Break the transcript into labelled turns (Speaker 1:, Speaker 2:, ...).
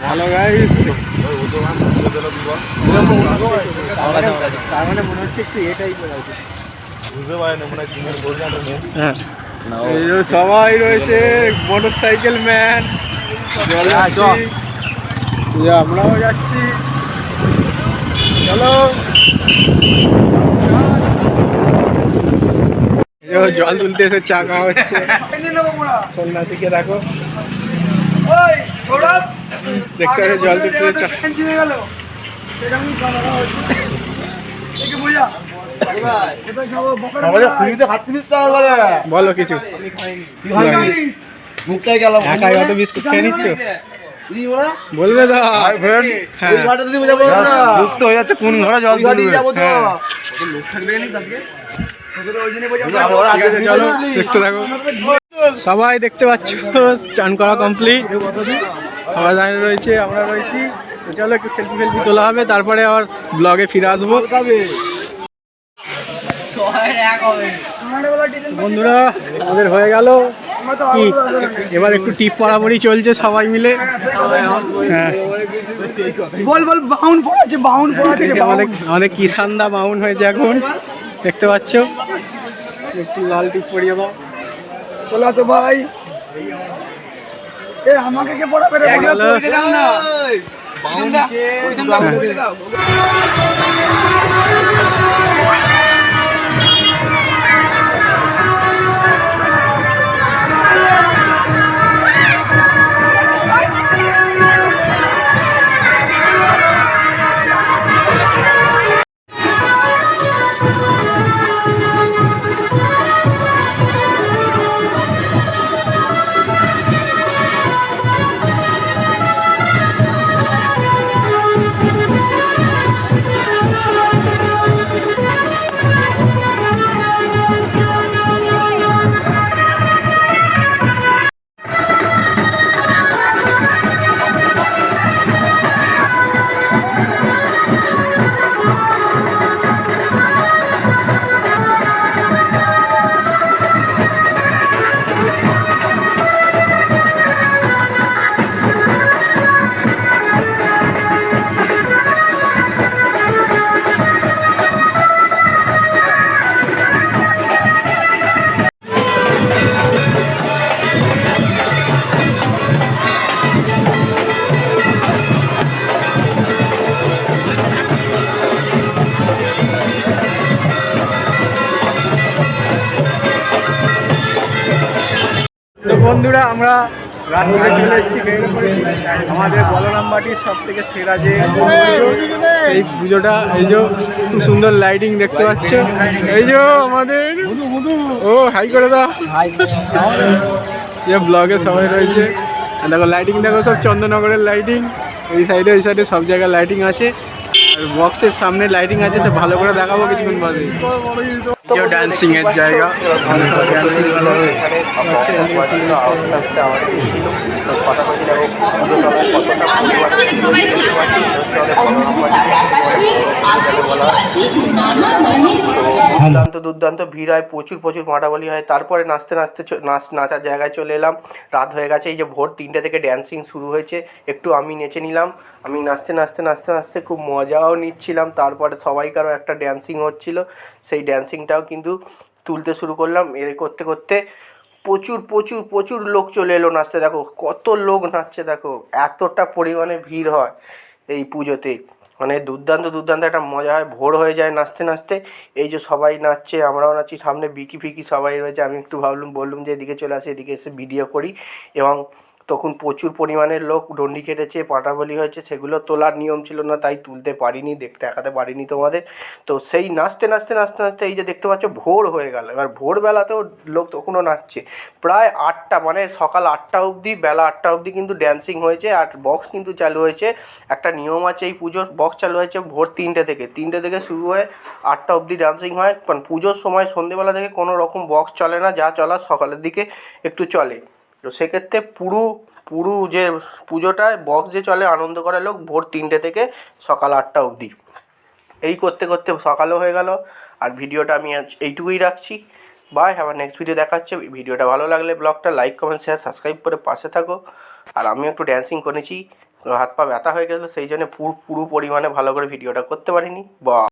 Speaker 1: ভালো গাইস তার মানে মনে হচ্ছে একটু এটাই
Speaker 2: বুঝতে পারেনি মনে হয়
Speaker 1: হ্যাঁ সবাই রয়েছে মোটর সাইকেল ম্যান আমরাও যাচ্ছি। চলো। জল তুলতে এসে চা খাওয়া হচ্ছে। সন্ন্যাসীকে দেখো। দেখতে পাচ্ছ জল
Speaker 2: নিস বলে
Speaker 1: বলো কিছু। একাই অত বিস্কুট খেয়ে নিচ্ছ? বলবে হ্যাঁ।
Speaker 2: যুক্ত হয়ে যাচ্ছে কোন ঘরে জল
Speaker 1: হ্যাঁ। ঠিক দেখতে থাকো। সবাই দেখতে পাচ্ছ চান করা কমপ্লিট সবাই দাঁড়িয়ে রয়েছে আমরা রয়েছি। তো চলো একটু সেলফি ফেলফি তোলা হবে তারপরে আবার ব্লগে ফিরে আসব। বন্ধুরা আমাদের হয়ে গেল। কি? এবার একটু টিপ পরামরি চলছে সবাই মিলে। হ্যাঁ।
Speaker 3: বল বল বাউন পড়াচ্ছে বাউন পড়াচ্ছে
Speaker 1: আমাদের আমাদের কিষানদা মাউন হয়েছে এখন দেখতে পাচ্ছ? একটু লাল টিপ পরিয়ে দাও।
Speaker 3: চলো তো ভাই। এ আমাকে কে পড়াবে রে?
Speaker 1: গেল। তো বন্ধুরা, আমরা রাত্রে চলে এসেছি আমাদের বলরাম বাটির সব থেকে সেরা যে সেই পুজোটা, এই যে খুব সুন্দর লাইটিং দেখতে পাচ্ছ। এই যে আমাদের, ও হাই করে দাও। যে ব্লগে সবাই রয়েছে। দেখো লাইটিং দেখো, সব চন্দ্রনগরের লাইটিং এই সাইডে ওই সাইডে সব জায়গায় লাইটিং আছে। বক্সের সামনে লাইটিং আছে সে ভালো করে দেখাবো কিছুক্ষণ বাদে। ডান্সিং এর জায়গা।
Speaker 4: আস্তে আস্তে আমার ছিল তো কথা বলছি দেখো পুজো তলায় কতটা দেখতে পাচ্ছি হচ্ছে আমাদের দুর্দান্ত দুর্দান্ত ভিড় হয়, প্রচুর প্রচুর মাটাবলি হয়। তারপরে নাচতে নাচতে নাচ, নাচার জায়গায় চলে এলাম। রাত হয়ে গেছে, এই যে ভোর তিনটে থেকে ড্যান্সিং শুরু হয়েছে। একটু আমি নেচে নিলাম। আমি নাচতে নাচতে নাচতে নাচতে খুব মজাও নিচ্ছিলাম। তারপরে সবাইকারও একটা ড্যান্সিং হচ্ছিল। সেই ড্যান্সিংটাও কিন্তু তুলতে শুরু করলাম। এর করতে করতে প্রচুর প্রচুর প্রচুর লোক চলে এলো নাচতে। দেখো, কত লোক নাচছে, দেখো। এতটা পরিমাণে ভিড় হয় এই পুজোতে। মানে দুর্দান্ত দুর্দান্ত একটা মজা হয়। ভোর হয়ে যায় নাচতে নাচতে। এই যে সবাই নাচছে, আমরাও নাচছি, সামনে বিকি ফিকি সবাই রয়েছে। আমি একটু ভাবলুম, বললুম যে এদিকে চলে আসি, এদিকে এসে ভিডিও করি। এবং তখন প্রচুর পরিমাণের লোক ডন্ডি কেটেছে, পাটাবলি হয়েছে, সেগুলো তোলার নিয়ম ছিল না, তাই তুলতে পারিনি, দেখতে দেখাতে পারিনি তোমাদের। তো সেই নাচতে নাচতে নাচতে নাচতে এই যে দেখতে পাচ্ছ ভোর হয়ে গেল। এবার ভোরবেলাতেও লোক তখনও নাচছে। প্রায় আটটা মানে সকাল আটটা অবধি, বেলা আটটা অবধি কিন্তু ড্যান্সিং হয়েছে আর বক্স কিন্তু চালু হয়েছে। একটা নিয়ম আছে এই পুজোর বক্স চালু হয়েছে ভোর তিনটে থেকে। তিনটে থেকে শুরু হয়ে আটটা অবধি ডান্সিং হয়। কারণ পুজোর সময় সন্ধেবেলা থেকে কোনো রকম বক্স চলে না, যা চলার সকালের দিকে একটু চলে। তো সেক্ষেত্রে পুরো পুরো যে পুজোটায় বক্স যে চলে আনন্দ করে লোক ভোর তিনটে থেকে সকাল আটটা অবধি। এই করতে করতে সকালও হয়ে গেল, আর ভিডিওটা আমি আজ এইটুকুই রাখছি। বাই আবার নেক্সট ভিডিও দেখাচ্ছে ভিডিওটা ভালো লাগলে ব্লগটা লাইক কমেন্ট শেয়ার সাবস্ক্রাইব করে পাশে থাকো। আর আমি একটু ড্যান্সিং করেছি হাত পা ব্যথা হয়ে গেছিল, সেই জন্য পুরো পুরো পরিমাণে ভালো করে ভিডিওটা করতে পারিনি। বা